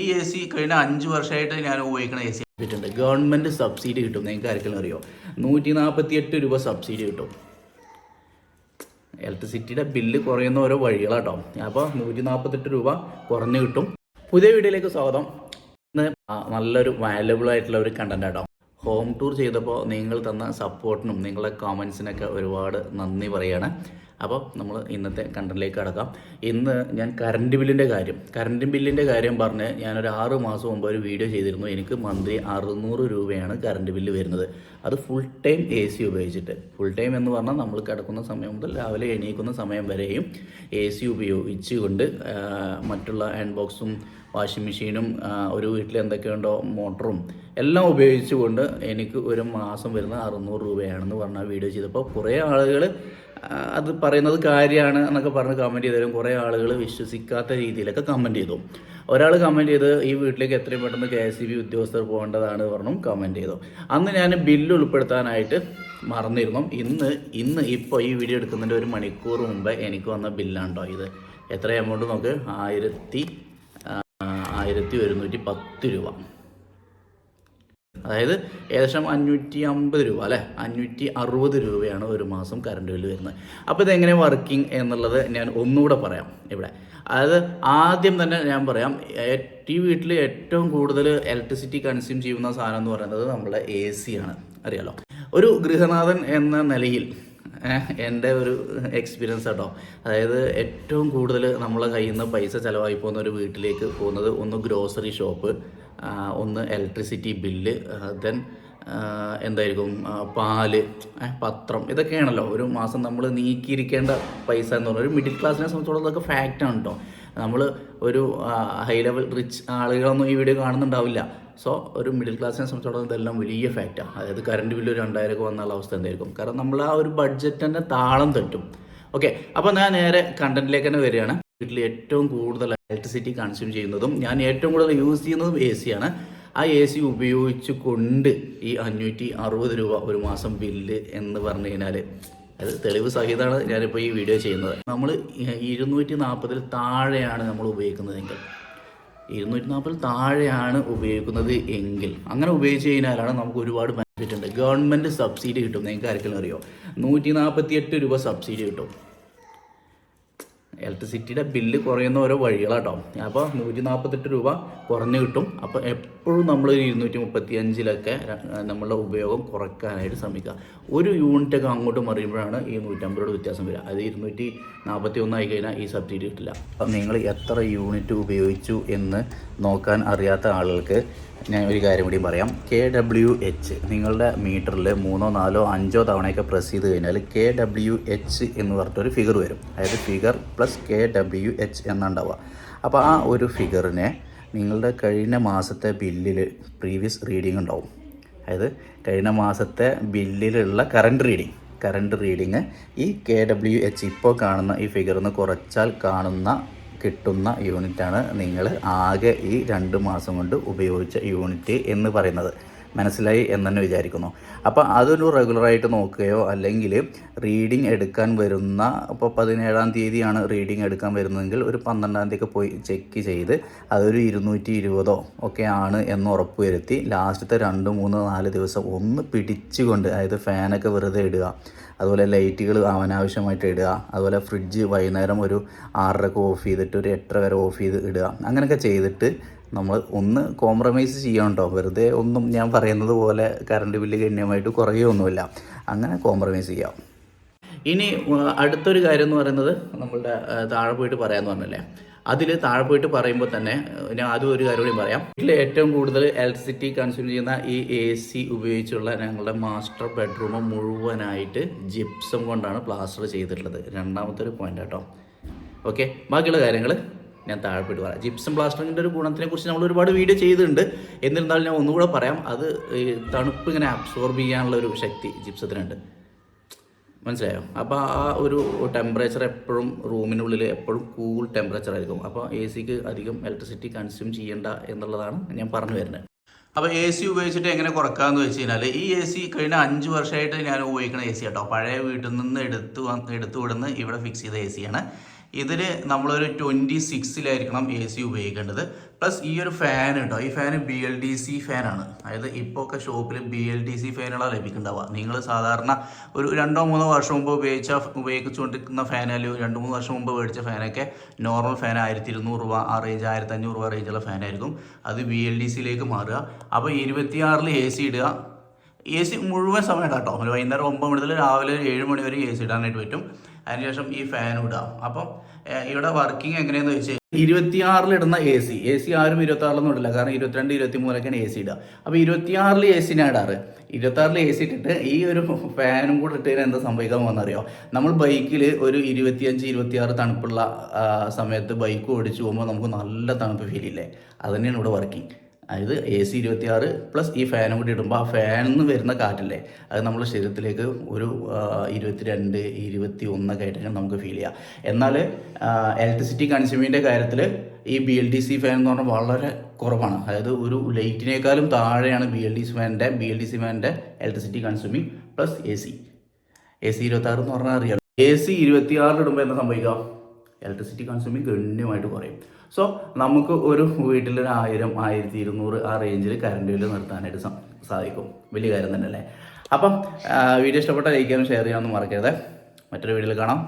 ഈ A C കഴിഞ്ഞ അഞ്ച് വർഷമായിട്ട് ഞാൻ ഉപയോഗിക്കുന്ന എ സി കിട്ടുന്നുണ്ട് ഗവൺമെന്റ് സബ്സിഡി കിട്ടും. നിങ്ങൾക്ക് ആർക്കെങ്കിലും അറിയോ? നൂറ്റി നാൽപ്പത്തി എട്ട് രൂപ സബ്സിഡി കിട്ടും. ഇലക്ട്രിസിറ്റിയുടെ ബില്ല് കുറയുന്ന ഓരോ വഴികളാട്ടോ. അപ്പോൾ നൂറ്റി നാൽപ്പത്തെട്ട് രൂപ കുറഞ്ഞു കിട്ടും. പുതിയ വീഡിയോയിലേക്ക് സ്വാഗതം. ഇന്ന് നല്ലൊരു വാല്യബിൾ ആയിട്ടുള്ള ഒരു കണ്ടന്റ് ആട്ടോ. ഹോം ടൂർ ചെയ്തപ്പോൾ നിങ്ങൾ തന്ന സപ്പോർട്ടിനും നിങ്ങളുടെ കമൻസിനൊക്കെ ഒരുപാട് നന്ദി പറയാണ്. അപ്പോൾ നമ്മൾ ഇന്നത്തെ കണ്ടന്റിലേക്ക് കടക്കാം. ഇന്ന് ഞാൻ കറണ്ട് ബില്ലിന്റെ കാര്യം കറണ്ട് ബില്ലിന്റെ കാര്യം പറഞ്ഞ് ഞാനൊരു ആറ് മാസം മുമ്പ് ഒരു വീഡിയോ ചെയ്തിരുന്നു. എനിക്ക് മന്ത്ലി അറുന്നൂറ് രൂപയാണ് കറണ്ട് ബില്ല് വരുന്നത്. അത് ഫുൾ ടൈം എ സി ഉപയോഗിച്ചിട്ട്. ഫുൾ ടൈം എന്ന് പറഞ്ഞാൽ നമ്മൾ കിടക്കുന്ന സമയം മുതൽ രാവിലെ എണീക്കുന്ന സമയം വരെയും എ സി ഉപയോഗിച്ചുകൊണ്ട് മറ്റുള്ള ഹാൻഡ് ബോക്സും വാഷിംഗ് മെഷീനും ഒരു വീട്ടിൽ എന്തൊക്കെയുണ്ടോ മോട്ടറും എല്ലാം ഉപയോഗിച്ചുകൊണ്ട് എനിക്ക് ഒരു മാസം വരുന്ന അറുന്നൂറ് രൂപയാണെന്ന് പറഞ്ഞ വീഡിയോ ചെയ്തപ്പോൾ കുറേ ആളുകൾ അത് പറയുന്നത് കാര്യമാണ് എന്നൊക്കെ പറഞ്ഞ് കമന്റ് ചെയ്താലും കുറേ ആളുകൾ വിശ്വസിക്കാത്ത രീതിയിലൊക്കെ കമന്റ് ചെയ്തു. ഒരാൾ കമന്റ് ചെയ്ത് ഈ വീട്ടിലേക്ക് എത്രയും പെട്ടെന്ന് കെ എസ് ബി ഉദ്യോഗസ്ഥർ പോകേണ്ടതാണ് പറഞ്ഞു കമന്റ് ചെയ്തു. അന്ന് ഞാൻ ബില്ല് ഉൾപ്പെടുത്താനായിട്ട് മറന്നിരുന്നു. ഇന്ന് ഇന്ന് ഇപ്പോൾ ഈ വീഡിയോ എടുക്കുന്നതിന്റെ ഒരു മണിക്കൂർ മുമ്പ് എനിക്ക് വന്ന ബില്ലാണ് കേട്ടോ ഇത്. എത്ര എമൗണ്ട് നോക്ക്? ആയിരത്തി ആയിരത്തി ഒരുന്നൂറ്റി പത്ത് രൂപ. അതായത് ഏകദേശം അഞ്ഞൂറ്റി അമ്പത് രൂപ അല്ലേ? അഞ്ഞൂറ്റി അറുപത് രൂപയാണ് ഒരു മാസം കറണ്ട് ബില്ല് വരുന്നത്. അപ്പോൾ ഇതെങ്ങനെ വർക്കിംഗ് എന്നുള്ളത് ഞാൻ ഒന്നുകൂടെ പറയാം ഇവിടെ. അതായത് ആദ്യം തന്നെ ഞാൻ പറയാം ഈ വീട്ടിൽ ഏറ്റവും കൂടുതൽ ഇലക്ട്രിസിറ്റി കൺസ്യൂം ചെയ്യുന്ന സാധനം എന്ന് പറയുന്നത് നമ്മുടെ എ സി ആണ്. അറിയാലോ? ഒരു ഗൃഹനാഥൻ എന്ന നിലയിൽ എന്റെ ഒരു എക്സ്പീരിയൻസ് കേട്ടോ അതായത് ഏറ്റവും കൂടുതൽ നമ്മളെ കയ്യിൽ നിന്ന് പൈസ ചിലവായി പോകുന്ന ഒരു വീട്ടിലേക്ക് പോകുന്നത് ഒന്ന് ഗ്രോസറി ഷോപ്പ് ഒന്ന് ഇലക്ട്രിസിറ്റി ബില്ല് ദെൻ എന്തായിരിക്കും പാൽ പത്രം ഇതൊക്കെയാണല്ലോ. ഒരു മാസം നമ്മൾ നീക്കിയിരിക്കേണ്ട പൈസ എന്ന് പറഞ്ഞാൽ ഒരു മിഡിൽ ക്ലാസ്സിനെ സംബന്ധിച്ചോളം ഇതൊക്കെ ഫാക്റ്റാണ് കേട്ടോ നമ്മൾ ഒരു ഹൈ ലെവൽ റിച്ച് ആളുകളൊന്നും ഈ വീഡിയോ കാണുന്നുണ്ടാവില്ല. സോ ഒരു മിഡിൽ ക്ലാസ്സിനെ സംബന്ധിച്ചോളം ഇതെല്ലാം വലിയ ഫാക്റ്റാണ് അതായത് കറണ്ട് ബില്ല് ഒരു രണ്ടായിരം ഒക്കെ വന്നുള്ള അവസ്ഥ എന്തായിരിക്കും? കാരണം നമ്മൾ ആ ഒരു ബഡ്ജറ്റ് തന്നെ താളം തെറ്റും. ഓക്കെ അപ്പോൾ ഞാൻ നേരെ കണ്ടന്റിലേക്ക് തന്നെ വരികയാണ്. വീട്ടിൽ ഏറ്റവും കൂടുതൽ ഇലക്ട്രിസിറ്റി കൺസ്യൂം ചെയ്യുന്നതും ഞാൻ ഏറ്റവും കൂടുതൽ യൂസ് ചെയ്യുന്നതും എ ആണ്. ആ എ സി ഉപയോഗിച്ച് കൊണ്ട് ഈ അഞ്ഞൂറ്റി അറുപത് രൂപ ഒരു മാസം ബില്ല് എന്ന് പറഞ്ഞു കഴിഞ്ഞാൽ അത് തെളിവ് സഹിതമാണ് ഞാനിപ്പോൾ ഈ വീഡിയോ ചെയ്യുന്നത്. നമ്മൾ ഇരുന്നൂറ്റി നാൽപ്പതിൽ താഴെയാണ് നമ്മൾ ഉപയോഗിക്കുന്നതെങ്കിൽ ഇരുന്നൂറ്റി നാൽപ്പതിൽ താഴെയാണ് ഉപയോഗിക്കുന്നത് എങ്കിൽ. അങ്ങനെ ഉപയോഗിച്ച് കഴിഞ്ഞാലാണ് നമുക്ക് ഒരുപാട് ബെനിഫിറ്റ് ഉണ്ട്. ഗവൺമെന്റ് സബ്സിഡി കിട്ടും. നിങ്ങൾക്ക് ആർക്കെങ്കിലും അറിയോ? നൂറ്റി നാൽപ്പത്തി എട്ട് രൂപ സബ്സിഡി കിട്ടും. ഇലക്ട്രിസിറ്റിയുടെ ബില്ല് കുറയുന്ന ഓരോ വഴികളാട്ടോ. അപ്പോൾ നൂറ്റി നാൽപ്പത്തെട്ട് രൂപ കുറഞ്ഞു കിട്ടും. അപ്പോൾ എപ്പോഴും നമ്മൾ ഇരുന്നൂറ്റി മുപ്പത്തി അഞ്ചിലൊക്കെ നമ്മളുടെ ഉപയോഗം കുറയ്ക്കാനായിട്ട് ശ്രമിക്കുക. ഒരു യൂണിറ്റൊക്കെ അങ്ങോട്ട് മറിയുമ്പോഴാണ് ഈ നൂറ്റമ്പത് രൂപ വ്യത്യാസം വരിക. അത് ഇരുന്നൂറ്റി നാൽപ്പത്തി ഒന്നായി കഴിഞ്ഞാൽ ഈ സബ്സിഡി കിട്ടില്ല. അപ്പം നിങ്ങൾ എത്ര യൂണിറ്റ് ഉപയോഗിച്ചു എന്ന് നോക്കാൻ അറിയാത്ത ആളുകൾക്ക് ഞാൻ ഒരു കാര്യം കൂടി പറയാം. കെ ഡബ്ല്യു എച്ച് നിങ്ങളുടെ മീറ്ററിൽ മൂന്നോ നാലോ അഞ്ചോ തവണയൊക്കെ പ്രസ് ചെയ്ത് കഴിഞ്ഞാൽ കെ ഡബ്ല്യു എച്ച് എന്ന് പറഞ്ഞിട്ടൊരു ഫിഗർ വരും. അതായത് figure plus K W H എന്നുണ്ടാവുക അപ്പോൾ ആ ഒരു ഫിഗറിനെ നിങ്ങളുടെ കഴിഞ്ഞ മാസത്തെ ബില്ലിൽ പ്രീവിയസ് റീഡിംഗ് ഉണ്ടാവും. അതായത് കഴിഞ്ഞ മാസത്തെ ബില്ലിലുള്ള കറണ്ട് റീഡിംഗ് കറണ്ട് റീഡിങ് ഈ കെ ഡബ്ല്യു എച്ച് ഇപ്പോൾ കാണുന്ന ഈ ഫിഗറിൽ നിന്ന് കുറച്ചാൽ കാണുന്ന കിട്ടുന്ന യൂണിറ്റാണ് നിങ്ങൾ ആകെ ഈ രണ്ട് മാസം കൊണ്ട് ഉപയോഗിച്ച യൂണിറ്റ് എന്ന് പറയുന്നത്. മനസ്സിലായി എന്ന് തന്നെ വിചാരിക്കുന്നു. അപ്പോൾ അതൊരു റെഗുലറായിട്ട് നോക്കുകയോ അല്ലെങ്കിൽ റീഡിംഗ് എടുക്കാൻ വരുന്ന ഇപ്പോൾ പതിനേഴാം തീയതിയാണ് റീഡിംഗ് എടുക്കാൻ വരുന്നതെങ്കിൽ ഒരു പന്ത്രണ്ടാം തീയതി ഒക്കെ പോയി ചെക്ക് ചെയ്ത് അതൊരു ഇരുന്നൂറ്റി ഇരുപതോ ഒക്കെ ആണ് എന്ന് ഉറപ്പുവരുത്തി ലാസ്റ്റത്തെ രണ്ട് മൂന്ന് നാല് ദിവസം ഒന്ന് പിടിച്ചുകൊണ്ട് അതായത് ഫാനൊക്കെ വെറുതെ ഇടുക. അതുപോലെ ലൈറ്റുകൾ അനാവശ്യമായിട്ട് ഇടുക. അതുപോലെ ഫ്രിഡ്ജ് വൈകുന്നേരം ഒരു ആറരക്ക് ഓഫ് ചെയ്തിട്ട് ഒരു എട്ടര വരെ ഓഫ് ചെയ്ത് ഇടുക. അങ്ങനെയൊക്കെ ചെയ്തിട്ട് നമ്മൾ ഒന്ന് കോംപ്രമൈസ് ചെയ്യണം കേട്ടോ വെറുതെ ഒന്നും ഞാൻ പറയുന്നത് പോലെ കറണ്ട് ബില്ല് ഗണ്യമായിട്ട് കുറയുകയൊന്നുമില്ല അങ്ങനെ കോംപ്രമൈസ് ചെയ്യാം. ഇനി അടുത്തൊരു കാര്യം എന്ന് പറയുന്നത് നമ്മളുടെ താഴെ പോയിട്ട് പറയാമെന്ന് പറഞ്ഞല്ലേ? അതിൽ താഴെ പോയിട്ട് പറയുമ്പോൾ തന്നെ ഞാൻ ആദ്യം ഒരു കാര്യം കൂടി പറയാം. വീട്ടിൽ ഏറ്റവും കൂടുതൽ ഇലക്ട്രിസിറ്റി കൺസ്യൂം ചെയ്യുന്ന ഈ എ സി ഉപയോഗിച്ചുള്ള ഞങ്ങളുടെ മാസ്റ്റർ ബെഡ്റൂം മുഴുവനായിട്ട് ജിപ്സം കൊണ്ടാണ് പ്ലാസ്റ്റർ ചെയ്തിട്ടുള്ളത്. രണ്ടാമത്തെ ഒരു പോയിന്റ് കേട്ടോ ഓക്കെ ബാക്കിയുള്ള കാര്യങ്ങൾ ഞാൻ താഴെപ്പെട്ട് പറയാം ജിപ്സം ബ്ലാസ്റ്ററിന്റെ ഒരു ഗുണത്തിനെ കുറിച്ച് നമ്മൾ ഒരുപാട് വീഡിയോ ചെയ്തിട്ടുണ്ട്. എന്നിരുന്നാലും ഞാൻ ഒന്നുകൂടെ പറയാം അത് തണുപ്പ് ഇങ്ങനെ അബ്സോർബ് ചെയ്യാനുള്ള ഒരു ശക്തി ജിപ്സത്തിനുണ്ട് മനസ്സിലായോ? അപ്പോൾ ആ ഒരു ടെമ്പറേച്ചർ എപ്പോഴും റൂമിനുള്ളിൽ എപ്പോഴും കൂൾ ടെമ്പറേച്ചർ ആയിരിക്കും. അപ്പോൾ എ സിക്ക് അധികം ഇലക്ട്രിസിറ്റി കൺസ്യൂം ചെയ്യേണ്ട എന്നുള്ളതാണ് ഞാൻ പറഞ്ഞു വരുന്നത്. അപ്പോൾ എ സി ഉപയോഗിച്ചിട്ട് എങ്ങനെ കുറക്കാമെന്ന് വെച്ച് കഴിഞ്ഞാൽ ഈ എ സി കഴിഞ്ഞ അഞ്ച് വർഷമായിട്ട് ഞാൻ ഉപയോഗിക്കുന്ന എ സി കേട്ടോ പഴയ വീട്ടിൽ നിന്ന് എടുത്തു എടുത്തു വിടുന്ന ഇവിടെ ഫിക്സ് ചെയ്ത എ സിയാണ് ഇതിൽ നമ്മളൊരു ട്വന്റി സിക്സിലായിരിക്കണം എ സി ഉപയോഗിക്കേണ്ടത്. പ്ലസ് ഈ ഒരു ഫാൻ ഉണ്ടോ ഈ fan B L D C ഫാനാണ് അതായത് ഇപ്പോൾ ഒക്കെ ഷോപ്പിൽ ബി എൽ ഡി സി ഫാനുകളാണ് ലഭിക്കുന്നുണ്ടാവുക. നിങ്ങൾ സാധാരണ ഒരു രണ്ടോ മൂന്നോ വർഷം മുമ്പ് ഉപയോഗിച്ച ഉപയോഗിച്ചുകൊണ്ടിരിക്കുന്ന ഫാൻ അല്ലെങ്കിൽ രണ്ട് മൂന്ന് വർഷം മുമ്പ് മേടിച്ച ഫാനൊക്കെ നോർമൽ ഫാൻ ആയിരത്തി ഇരുന്നൂറ് രൂപ ആ റേഞ്ച് ആയിരത്തി അഞ്ഞൂറ് രൂപ റേഞ്ചുള്ള ഫാനായിരിക്കും അത് ബി എൽ ഡി സിയിലേക്ക് മാറുക. അപ്പോൾ ഇരുപത്തിയാറിൽ എ സി ഇടുക. എ സി മുഴുവൻ സമയം ഇടാം കേട്ടോ ഒരു വൈകുന്നേരം ഒമ്പത് മണി മുതൽ രാവിലെ ഒരു ഏഴ് മണി വരെ എ സി ഇടാനായിട്ട് പറ്റും. അതിനുശേഷം ഈ ഫാൻ ഇടാം. അപ്പം ഇവിടെ വർക്കിംഗ് എങ്ങനെയെന്ന് വെച്ചാൽ ഇരുപത്തിയാറിൽ ഇടുന്ന എ സി എ സി ആരും ഇരുപത്തി ആറിലൊന്നും ഇടില്ല. കാരണം ഇരുപത്തിരണ്ട് ഇരുപത്തി മൂന്നിലൊക്കെയാണ് എ സി ഇടുക അപ്പോൾ ഇരുപത്തിയാറിൽ എ സിനാണ് ഇടാറ്. ഇരുപത്താറിൽ എ സി ഇട്ടിട്ട് ഈ ഒരു ഫാനും കൂടെ ഇട്ട് എന്താ സംഭവിക്കാൻ പോകുന്നറിയോ? നമ്മൾ ബൈക്കിൽ ഒരു ഇരുപത്തിയഞ്ച് ഇരുപത്തിയാറ് തണുപ്പുള്ള സമയത്ത് ബൈക്ക് ഓടിച്ചു പോകുമ്പോൾ നമുക്ക് നല്ല തണുപ്പ് ഫീൽ ഇല്ലേ? അത് തന്നെയാണ് ഇവിടെ വർക്കിംഗ് അതായത് എ സി ഇരുപത്തിയാറ് പ്ലസ് ഈ ഫാനും കൂടി ഇടുമ്പോൾ ആ ഫാനിൽ നിന്ന് വരുന്ന കാറ്റല്ലേ അത് നമ്മുടെ ശരീരത്തിലേക്ക് ഒരു ഇരുപത്തിരണ്ട് ഇരുപത്തി ഒന്നൊക്കെ ആയിട്ടാണ് നമുക്ക് ഫീൽ ചെയ്യാം. എന്നാൽ ഇലക്ട്രിസിറ്റി കൺസ്യൂമിന്റെ കാര്യത്തിൽ ഈ B L D C fan എന്ന് പറഞ്ഞാൽ വളരെ കുറവാണ്. അതായത് ഒരു ലൈറ്റിനേക്കാളും താഴെയാണ് ബി എൽ ഡി സി ഫാനിന്റെ ബി എൽ ഡി സി ഫാനിന്റെ electricity consuming plus A C A C ഇരുപത്തി ആറ് എന്ന് പറഞ്ഞാൽ അറിയാം എ സി ഇരുപത്തി ആറിൽ ഇടുമ്പോൾ എന്താ സംഭവിക്കുക? ഇലക്ട്രിസിറ്റി കൺസ്യൂമിങ് ഗണ്യമായിട്ട് കുറയും. സോ നമുക്ക് ഒരു വീട്ടിൽ ഒരു ആയിരം ആയിരത്തി ഇരുന്നൂറ് ആ റേഞ്ചിൽ കറണ്ട് ബില്ല് നിർത്താനായിട്ട് സാധിക്കും. വലിയ കാര്യം തന്നെ അല്ലേ അപ്പം വീഡിയോ ഇഷ്ടപ്പെട്ട ലൈക്കാനും ഷെയർ ചെയ്യാനൊന്നും മറക്കരുത്. മറ്റൊരു വീഡിയോയിൽ കാണാം.